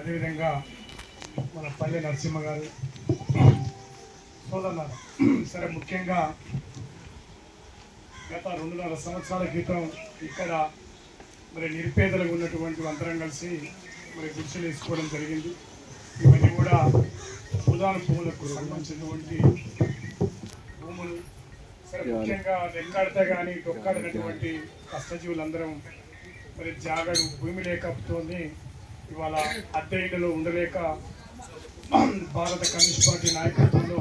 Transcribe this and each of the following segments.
అదేవిధంగా మన పల్లె నరసింహ గారు సోదన్నారు సరే ముఖ్యంగా గత రెండున్నర సంవత్సరాల క్రితం ఇక్కడ మరి నిరుపేదలకు ఉన్నటువంటి అందరం కలిసి మరి గుర్తులు వేసుకోవడం జరిగింది. ఇవన్నీ కూడా ఉదాహరణ భూములకు సంబంధించినటువంటి భూములు. సరే ముఖ్యంగా వెంకాడితే కానీ డొక్కాడినటువంటి కష్టజీవులందరం మరి జాగడు భూమి లేకపోతే ఇవాళ అద్దె ఇళ్ళలో ఉండలేక భారత కమ్యూనిస్ట్ పార్టీ నాయకత్వంలో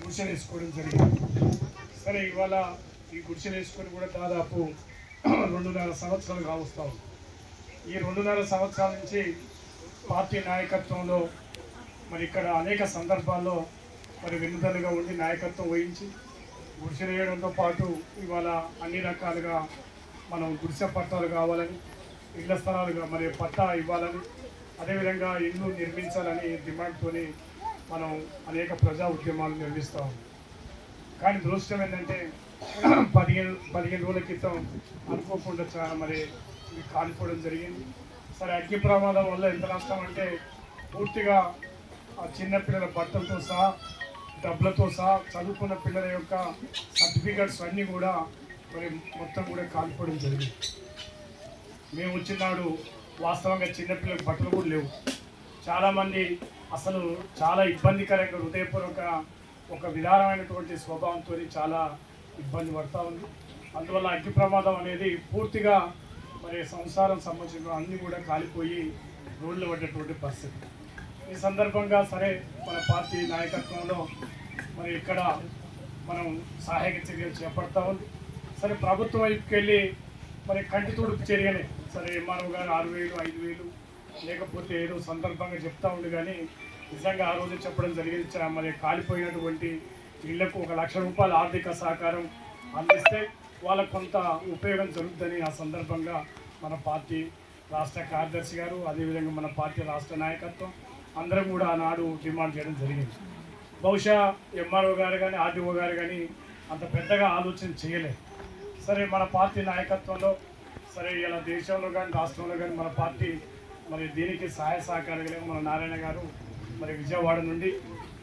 గుడిసెలు వేసుకోవడం జరిగింది. సరే ఇవాళ ఈ గుడిసెలు వేసుకొని కూడా దాదాపు రెండున్నర సంవత్సరాలు కావస్తా ఈ రెండున్నర సంవత్సరాల నుంచి పార్టీ నాయకత్వంలో మరి ఇక్కడ అనేక సందర్భాల్లో మరి వెన్నుదలుగా ఉండి నాయకత్వం వహించి గుడిసెలు వేయడంతో పాటు ఇవాళ అన్ని రకాలుగా మనం గుడిసె పట్టాలు కావాలని ఇళ్ళ స్థలాలుగా మరి పట్టా ఇవ్వాలని అదేవిధంగా ఇల్లు నిర్మించాలని డిమాండ్తోని మనం అనేక ప్రజా ఉద్యమాలు నిర్మిస్తాం కానీ దురదృష్టం ఏంటంటే పదిహేను పదిహేను రోజుల క్రితం అనుకోకుండా చాలా మరి కాలిపోవడం జరిగింది. సరే అగ్ని ప్రమాదం వల్ల ఎంత నష్టం అంటే పూర్తిగా ఆ చిన్నపిల్లల బట్టలతో సహా డబ్బులతో సహా చదువుకున్న పిల్లల యొక్క సర్టిఫికెట్స్ అన్నీ కూడా మరి మొత్తం కూడా కాలిపోవడం జరిగింది. మేము వచ్చినాడు వాస్తవంగా చిన్నపిల్లలకు బట్టలు కూడా లేవు. చాలామంది అసలు చాలా ఇబ్బందికరంగా హృదయపూర్వక ఒక విధానమైనటువంటి స్వభావంతో చాలా ఇబ్బంది పడతా ఉంది. అందువల్ల అగ్ని ప్రమాదం అనేది పూర్తిగా మరి సంసారం సంబంధించిన అన్నీ కూడా కాలిపోయి రోడ్లు పడ్డటువంటి పరిస్థితి. ఈ సందర్భంగా సరే మన పార్టీ నాయకత్వంలో మరి ఇక్కడ మనం సహాయక చర్యలు చేపడతా ఉంది. సరే ప్రభుత్వం వైపుకి వెళ్ళి మరి కంటి తుడుపు చర్యనే. సరే ఎంఆర్ఓ గారు ఆరు వేలు ఐదు వేలు లేకపోతే ఏదో సందర్భంగా చెప్తా ఉండు కానీ నిజంగా ఆ రోజు చెప్పడం జరిగింది. మరి కాలిపోయినటువంటి ఇళ్ళకు ఒక లక్ష రూపాయల ఆర్థిక సహకారం అందిస్తే వాళ్ళకు కొంత ఉపయోగం జరుగుతుందని ఆ సందర్భంగా మన పార్టీ రాష్ట్ర కార్యదర్శి గారు అదేవిధంగా మన పార్టీ రాష్ట్ర నాయకత్వం అందరం కూడా ఆనాడు డిమాండ్ చేయడం జరిగింది. బహుశా ఎంఆర్ఓ గారు కానీ ఆర్డీఓ గారు కానీ అంత పెద్దగా ఆలోచన చేయలేదు. సరే మన పార్టీ నాయకత్వంలో సరే ఇలా దేశంలో కానీ రాష్ట్రంలో కానీ మన పార్టీ మరి దీనికి సహాయ సహకారాలు మన నారాయణ గారు మరి విజయవాడ నుండి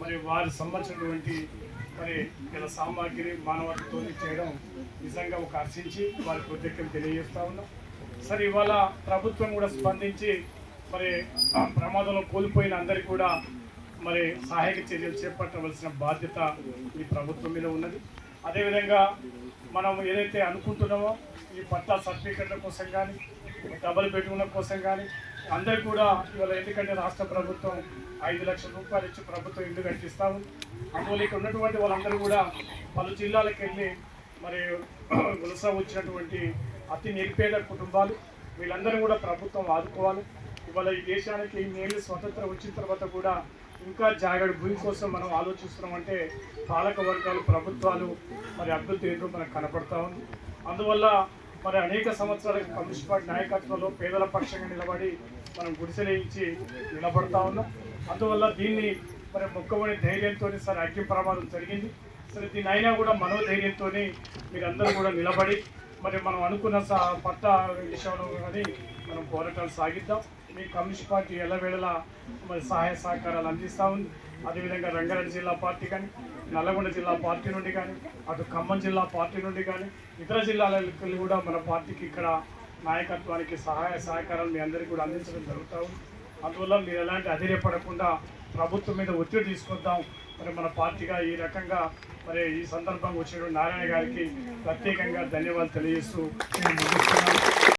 మరి వారి సంబంధించినటువంటి మరి ఇలా సామాగ్రి మానవతతో చేయడం నిజంగా ఒక హర్షించి వారి కృతజ్ఞతలు తెలియజేస్తా ఉన్నాం. సరే ఇవాళ ప్రభుత్వం కూడా స్పందించి మరి ఆ ప్రమాదంలో కోల్పోయిన అందరికీ కూడా మరి సహాయక చర్యలు చేపట్టవలసిన బాధ్యత ఈ ప్రభుత్వం మీద ఉన్నది. అదేవిధంగా మనం ఏదైతే అనుకుంటున్నామో ఈ పట్టా సర్టిఫికెట్ల కోసం కానీ డబుల్ బెడ్రూమ్ల కోసం కానీ అందరు కూడా ఇవాళ ఎందుకంటే రాష్ట్ర ప్రభుత్వం ఐదు లక్షల రూపాయలు ఇచ్చి ప్రభుత్వం ఇల్లు కట్టిస్తాము. అందువల్ల ఇక్కడ ఉన్నటువంటి వాళ్ళందరూ కూడా పలు జిల్లాలకు వెళ్ళి మరి వలస వచ్చినటువంటి అతి నిరుపేద కుటుంబాలు వీళ్ళందరూ కూడా ప్రభుత్వం ఆదుకోవాలి. ఇవాళ ఈ దేశానికి ఇన్నేళ్ళు స్వతంత్రం వచ్చిన తర్వాత కూడా ఇంకా జాగ్రత్త భూమి కోసం మనం ఆలోచిస్తున్నాం అంటే పాలక వర్గాలు ప్రభుత్వాలు మరి అభివృద్ధి ఏంటో మనకు కనపడతా ఉంది. అందువల్ల మరి అనేక సంవత్సరాలకు కమ్యూనిస్ట్ పార్టీ నాయకత్వంలో పేదల పక్షంగా నిలబడి మనం గుడిసెలేయించి నిలబడతా ఉన్నాం. అందువల్ల దీన్ని మరి మొక్కబడి ధైర్యంతో సరే అగ్ని ప్రమాదం జరిగింది. సరే దీని అయినా కూడా మనోధైర్యంతో మీరందరూ కూడా నిలబడి మరి మనం అనుకున్న పట్ట విషయంలో కానీ మనం పోరాటాలు సాగిద్దాం. మీ కమ్యూనిస్ట్ పార్టీ ఎల్లవేళలా మరి సహాయ సహకారాలు అందిస్తూ ఉంది. అదేవిధంగా రంగారెడ్డి జిల్లా పార్టీ కానీ నల్లగొండ జిల్లా పార్టీ నుండి కానీ అటు ఖమ్మం జిల్లా పార్టీ నుండి కానీ ఇతర జిల్లాలకు కూడా మన పార్టీకి ఇక్కడ నాయకత్వానికి సహాయ సహకారాలు మీ అందరికీ కూడా అందించడం జరుగుతూ ఉంది. అందువల్ల మీరు ఎలాంటి అధైర్యపడకుండా ప్రభుత్వం మీద ఒత్తిడి తీసుకొద్దాం. మరి మన పార్టీగా ఈ రకంగా మరి ఈ సందర్భంగా వచ్చిన నారాయణ గారికి ప్రత్యేకంగా ధన్యవాదాలు తెలియజేస్తూ